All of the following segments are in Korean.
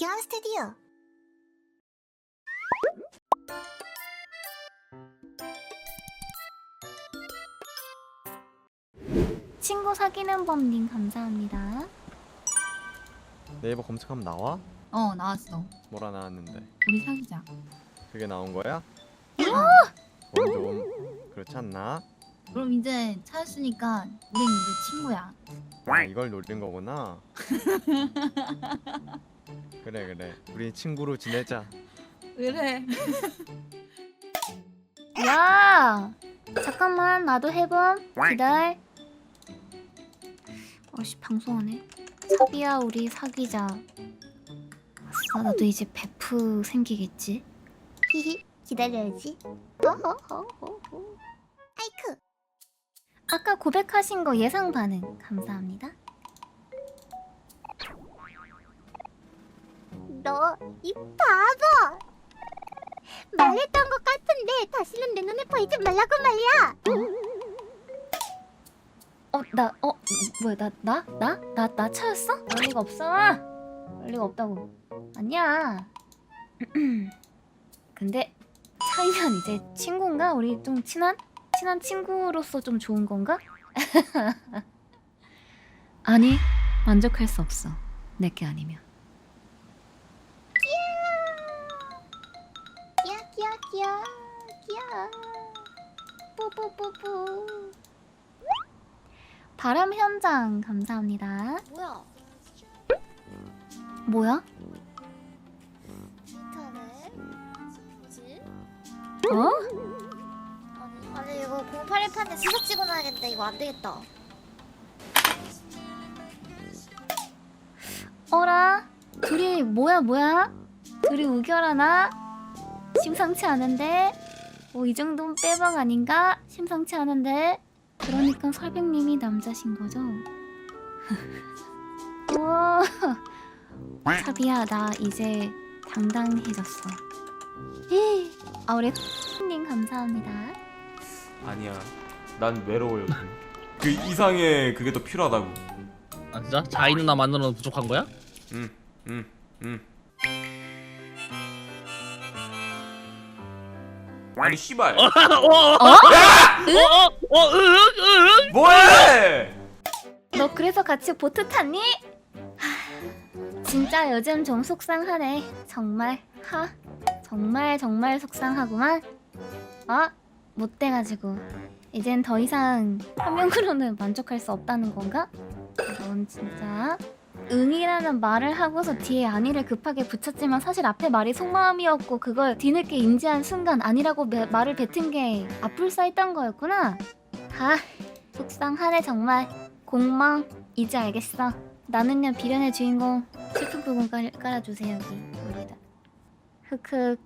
박경환 스튜디오 친구 사귀는 법님 감사합니다. 네이버 검색하면 나와? 어 나왔어. 뭐라 나왔는데 우리 사귀자. 그게 나온 거야? 어, 그건 좀 그렇지 않나? 그럼 이제 찾았으니까 우린 이제 친구야. 아 이걸 노린 거구나 그래 그래 우리 친구로 지내자 그래. 야 잠깐만 나도 해봄 기다려. 어씨 방송하네. 사비야 우리 사귀자. 아싸 나도 이제 베프 생기겠지. 히히 기다려야지 어허허허허 아이쿠 아까 고백하신 거 예상 반응 감사합니다. 너 이 바보 말했던 것 같은데 다시는 내 눈에 보이지 말라고 말이야 어 나 어 뭐야 나 나 나 나 나 차였어? 그럴 리가 없어. 그럴 리가 없다고. 아니야. 근데 차이면 이제 친구인가? 우리 좀 친한 친한 친구로서 좀 좋은 건가? 아니 만족할 수 없어. 내게 아니면. 끼야 끼야 뿌뿌뿌뿌 바람 현장 감사합니다. 뭐야 뭐야? 기타네 뭐지? 어? 아니, 아니 이거 0818에 수석 찍어놔야겠다 이거 안 되겠다 어라? 둘이 뭐야 뭐야? 둘이 우결하나? 심상치 않은데? 뭐 이 정도면 빼박 아닌가? 심상치 않은데? 그러니까 설백님이 남자신 거죠? 우와 사비야 나 이제 당당해졌어 에이, 아 우리 님 감사합니다 아니야. 난 외로워 요즘. 그 이상의 그게 더 필요하다고. 아 진짜? 자이 누나 만나는 부족한 거야? 응, 응, 응. 아니 씨발. 어? 어? 어? 어? 으? 으? 뭐해? 너 그래서 같이 보트 탔니? 하, 진짜 요즘 좀 속상하네. 정말 하 정말 정말 속상하구만. 어? 못 돼가지고 이젠 더 이상 한 명으로는 만족할 수 없다는 건가? 넌 진짜 응이라는 말을 하고서 뒤에 아니를 급하게 붙였지만 사실 앞에 말이 속마음이었고 그걸 뒤늦게 인지한 순간 아니라고 매- 말을 뱉은 게 앞불 쌓였던 거였구나. 아 속상하네 정말. 공망. 이제 알겠어. 나는야 비련의 주인공. 슬픈 부분 깔, 깔아주세요 여기. 여기다 흑흑.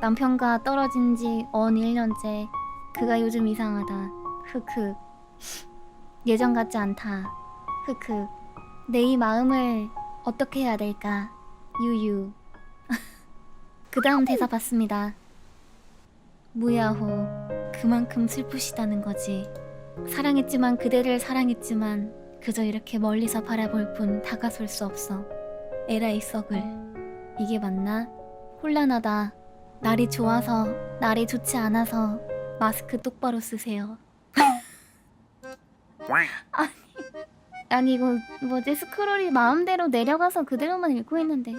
남편과 떨어진 지언 1년째. 그가 요즘 이상하다. 흑흑. 예전 같지 않다. 흑흑 내 이 마음을 어떻게 해야 될까 유유 그 다음 대사 봤습니다 무야호 그만큼 슬프시다는 거지 사랑했지만 그대를 사랑했지만 그저 이렇게 멀리서 바라볼 뿐 다가설 수 없어. 에라이 썩을. 이게 맞나? 혼란하다. 날이 좋아서 날이 좋지 않아서 마스크 똑바로 쓰세요. 아니 아니 이거 뭐지 스크롤이 마음대로 내려가서 그대로만 읽고 있는데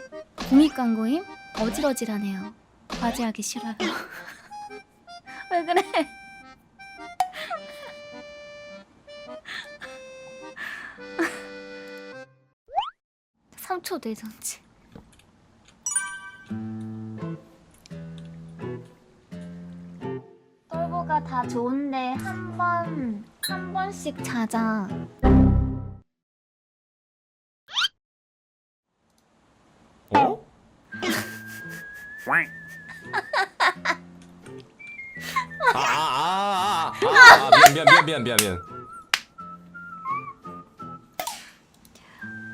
공익 광고임? 어질어질하네요. 과제하기 싫어요. 왜 그래? 3초 뇌정지. 똘보가 다 좋은데 한 번, 한 번씩 자자. 아, 아, 아, 아, 아, 아, 미안, 미안, 미안, 미안, 미안.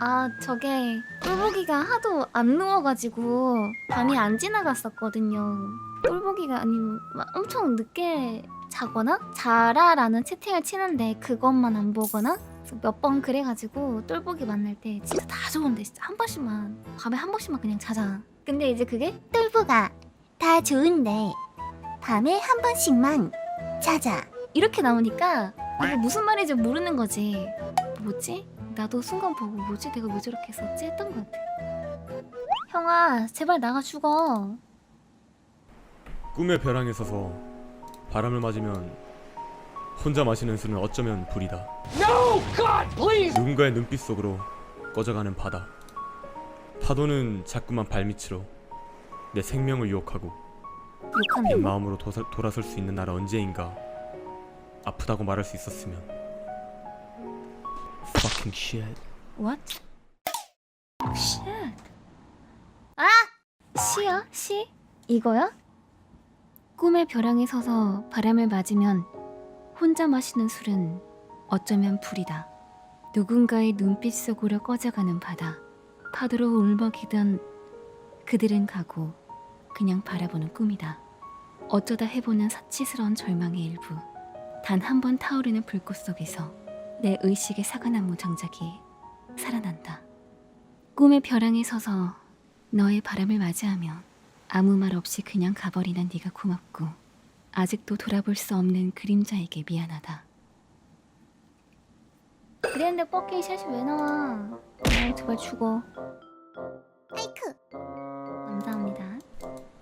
아, 저게 똘보기가 하도 안 누워가지고 밤이 안 지나갔었거든요. 똘보기가 아니면 막 엄청 늦게 자거나 자라라는 채팅을 치는데 그것만 안 보거나 몇 번 그래가지고 똘보기 만날 때 진짜 다 좋은데 진짜 한 번씩만 밤에 한 번씩만 그냥 자자. 근데 이제 그게 똘보가 다 좋은데 밤에 한 번씩만 자자. 이렇게 나오니까 이게 무슨 말인지 모르는 거지. 뭐지? 나도 순간 보고 뭐지? 내가 왜 저렇게 했었지? 했던 것 같아. 형아, 제발 나가 죽어. 꿈의 벼랑에 서서 바람을 맞으면 혼자 마시는 술은 어쩌면 불이다. 누군가의 눈빛 속으로 꺼져가는 바다. 파도는 자꾸만 발밑으로 내 생명을 유혹하고 옛 욕한다. 마음으로 도사, 돌아설 수 있는 날 언제인가 아프다고 말할 수 있었으면. Fucking shit. What? Shit. 아! 시야? 시? 이거야? 꿈의 벼랑에 서서 바람을 맞으면 혼자 마시는 술은 어쩌면 불이다. 누군가의 눈빛 속으로 꺼져가는 바다. 파도로 울먹이던 그들은 가고 그냥 바라보는 꿈이다. 어쩌다 해보는 사치스러운 절망의 일부. 단 한 번 타오르는 불꽃 속에서 내 의식의 사과나무 장작이 살아난다. 꿈의 벼랑에 서서 너의 바람을 맞이하며 아무 말 없이 그냥 가버리는 네가 고맙고 아직도 돌아볼 수 없는 그림자에게 미안하다. 그랬는데 뻑기 샷이 왜 나와? 아, 제발 죽어. 아이크. 감사합니다.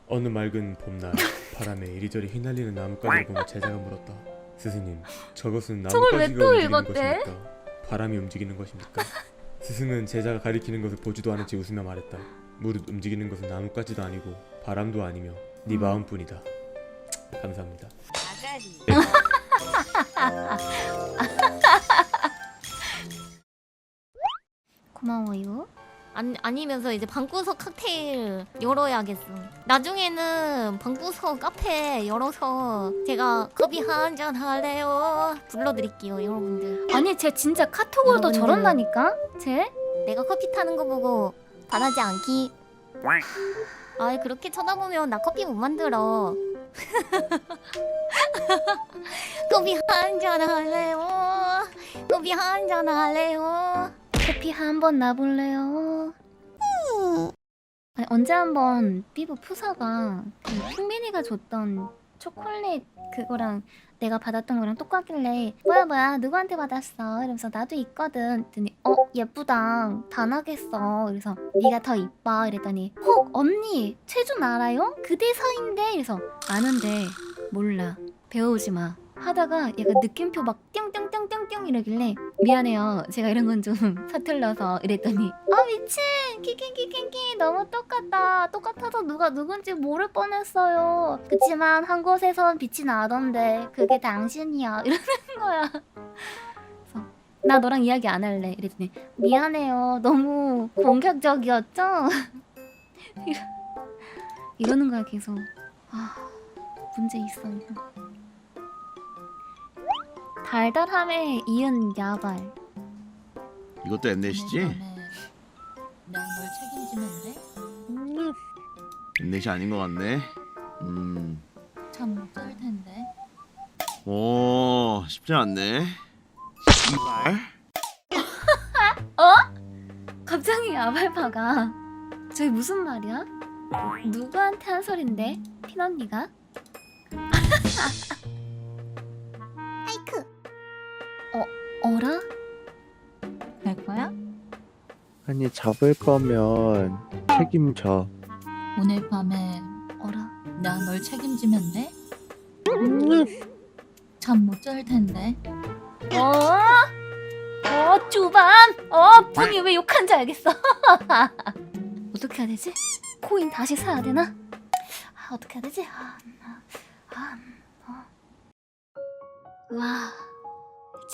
어느 맑은 봄날 바람에 이리저리 휘날리는 나뭇가지를 보며 제자가 물었다. 스승님, 저것은 저걸 왜 나뭇가지가 또 움직이는 읽었대? 것입니까? 바람이 움직이는 것입니까? 스승은 제자가 가리키는 것을 보지도 않은 채 웃으며 말했다. 무릇 움직이는 것은 나뭇가지도 아니고 바람도 아니며 네 음. 마음뿐이다. 감사합니다. 고마워요. 아니, 아니면서 이제 방구석 칵테일 열어야겠어. 나중에는 방구석 카페 열어서 제가 커피 한 잔 할래요. 불러드릴게요, 여러분들. 아니 쟤 진짜 카톡으로도 여러분들. 저런다니까? 쟤? 내가 커피 타는 거 보고 반하지 않기. 아이 그렇게 쳐다보면 나 커피 못 만들어. 커피 한 잔 할래요. 커피 한 잔 할래요. 커피 한번 놔볼래요? 아니, 언제 한번 피부 푸사가 그 풍민이가 줬던 초콜릿 그거랑 내가 받았던 거랑 똑같길래 뭐야 뭐야 누구한테 받았어? 이러면서 나도 있거든. 했더니 어 예쁘다. 반하겠어. 그래서 네가 더 이뻐. 이랬더니 혹 언니 최준 알아요? 그 대 사인데? 이래서 아는데 몰라. 배워오지 마. 하다가 얘가 느낌표 막 띵띵 띵띵띵 이러길래 미안해요. 제가 이런 건 좀 서툴러서 이랬더니 아 미친! 키키키키키 너무 똑같다. 똑같아서 누가 누군지 모를 뻔했어요. 그치만 한 곳에선 빛이 나던데 그게 당신이야. 이러는 거야. 나 너랑 이야기 안 할래. 이랬더니 미안해요. 너무 공격적이었죠? 이러, 이러는 거야 계속. 아 문제 있어 이거 달달함에 이은 야발 이것도 엠넷이지? 나널 책임지면 돼? 엠넷이 아닌 것 같네. 음, 잠못잘 텐데. 오 쉽지 않네. 씨발. 갑자기 야발파가 저게 무슨 말이야? 누구한테 한 소린데? 핀 언니가? 어라? 갈 거야? 아니 잡을 거면 책임져. 오늘 밤에 어라? 나 널 책임지면 돼? 잠 못 잘 텐데. 어? 어 주반! 어 분이 왜 욕한지 알겠어 어떻게 해야 되지? 코인 다시 사야 되나? 아 어떻게 해야 되지? 아, 아, 아, 어. 와,